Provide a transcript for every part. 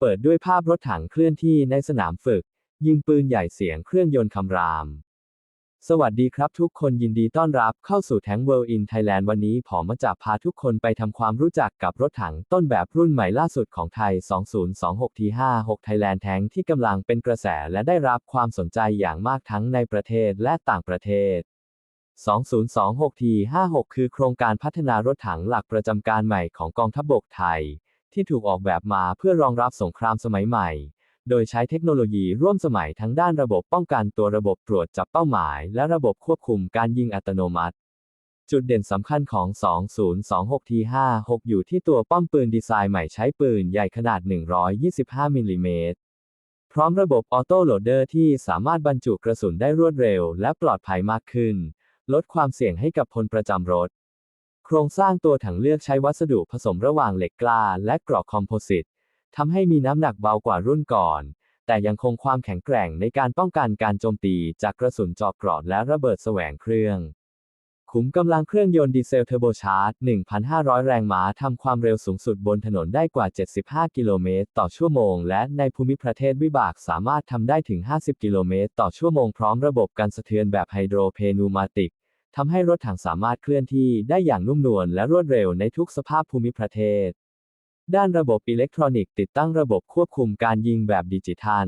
เปิดด้วยภาพรถถังเคลื่อนที่ในสนามฝึก ยิงปืนใหญ่เสียงเครื่องยนต์คำราม สวัสดีครับทุกคนยินดีต้อนรับเข้าสู่แทง World in Thailand วันนี้ผมมาจะพาทุกคนไปทำความรู้จักกับรถถังต้นแบบรุ่นใหม่ล่าสุดของไทย 2026T56 Thailand Tank ที่กำลังเป็นกระแสและได้รับความสนใจอย่างมากทั้งในประเทศและต่างประเทศ 2026T56 คือโครงการพัฒนารถถังหลักประจำการใหม่ของกองทัพบกไทย ที่ถูกออกแบบมาเพื่อรองรับสงครามสมัยใหม่ โดยใช้เทคโนโลยีร่วมสมัยทั้งด้านระบบป้องกันตัวระบบตรวจจับเป้าหมาย และระบบควบคุมการยิงอัตโนมัติ จุดเด่นสำคัญของ 2026T56 อยู่ที่ตัวป้อมปืนดีไซน์ใหม่ใช้ปืนใหญ่ขนาด 125 มิลลิเมตรพร้อมระบบออโต้โหลดเดอร์ที่สามารถบรรจุกระสุนได้รวดเร็ว และปลอดภัยมากขึ้น ลดความเสี่ยงให้กับพลประจำรถ โครงสร้างตัวถังเลือกใช้วัสดุผสมระหว่างเหล็กกล้าและกรอกคอมโพสิตทำให้มีน้ำหนักเบากว่ารุ่นก่อน แต่ยังคงความแข็งแกร่งในการป้องกันการโจมตีจากกระสุนเจอกกรอดและระเบิดแสวงเครื่องขุมกำลังเครื่องยนต์ดีเซลเทอร์โบชาร์จ 1,500 แรงม้าทำความเร็วสูงสุดบนถนนได้กว่า 75 กิโลเมตร ต่อชั่วโมง และในภูมิประเทศวิบากสามารถทำได้ถึง 50 กิโลเมตร ต่อชั่วโมงพร้อมระบบการสะเทือนแบบไฮโดรเพนูมาติก ทำให้รถถังสามารถเคลื่อนที่ได้อย่างนุ่มนวลและรวดเร็วในทุกสภาพภูมิประเทศ ด้านระบบอิเล็กทรอนิกส์ติดตั้งระบบควบคุมการยิงแบบดิจิทัล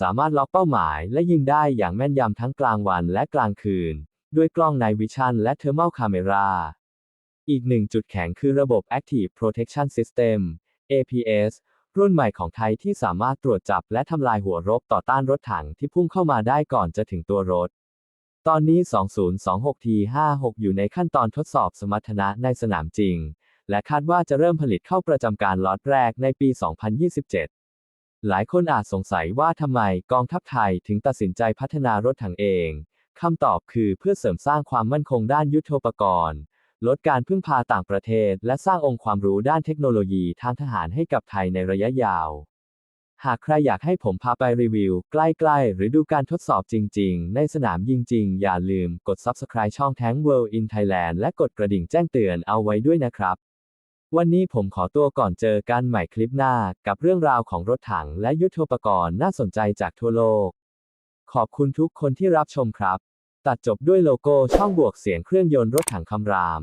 สามารถล็อกเป้าหมายและยิงได้อย่างแม่นยำทั้งกลางวันและกลางคืน ด้วยกล้อง Night Vision และ Thermal Camera อีกหนึ่งจุดแข็งคือระบบ Active Protection System APS รุ่นใหม่ของไทยที่สามารถตรวจจับและทำลายหัวรบต่อต้านรถถังที่พุ่งเข้ามาได้ก่อนจะถึงตัวรถ ตอนนี้ 2026T56 อยู่ในขั้นตอนทดสอบสมรรถนะในสนามจริง และคาดว่าจะเริ่มผลิตเข้าประจำการล็อตแรกในปี 2027 หลายคนอาจสงสัยว่าทำไมกองทัพไทยถึงตัดสินใจพัฒนารถถังเอง คำตอบคือเพื่อเสริมสร้างความมั่นคงด้านยุทโธปกรณ์ ลดการพึ่งพาต่างประเทศ และสร้างองค์ความรู้ด้านเทคโนโลยีทางทหารให้กับไทยในระยะยาว หากใครอยากให้ผมพาไปรีวิว ใกล้ๆ หรือดูการทดสอบจริง ๆ ในสนามยิงจริง อย่าลืมกด Subscribe ช่อง Tank World in Thailand และกดกระดิ่งแจ้งเตือนเอาไว้ด้วยนะครับ วันนี้ผมขอตัวก่อนเจอกันใหม่คลิปหน้ากับเรื่องราวของรถถังและยุทธปกรณ์น่าสนใจจากทั่วโลก ขอบคุณทุกคนที่รับชมครับ ตัดจบด้วยโลโก้ช่องบวกเสียงเครื่องยนต์รถถังคำราม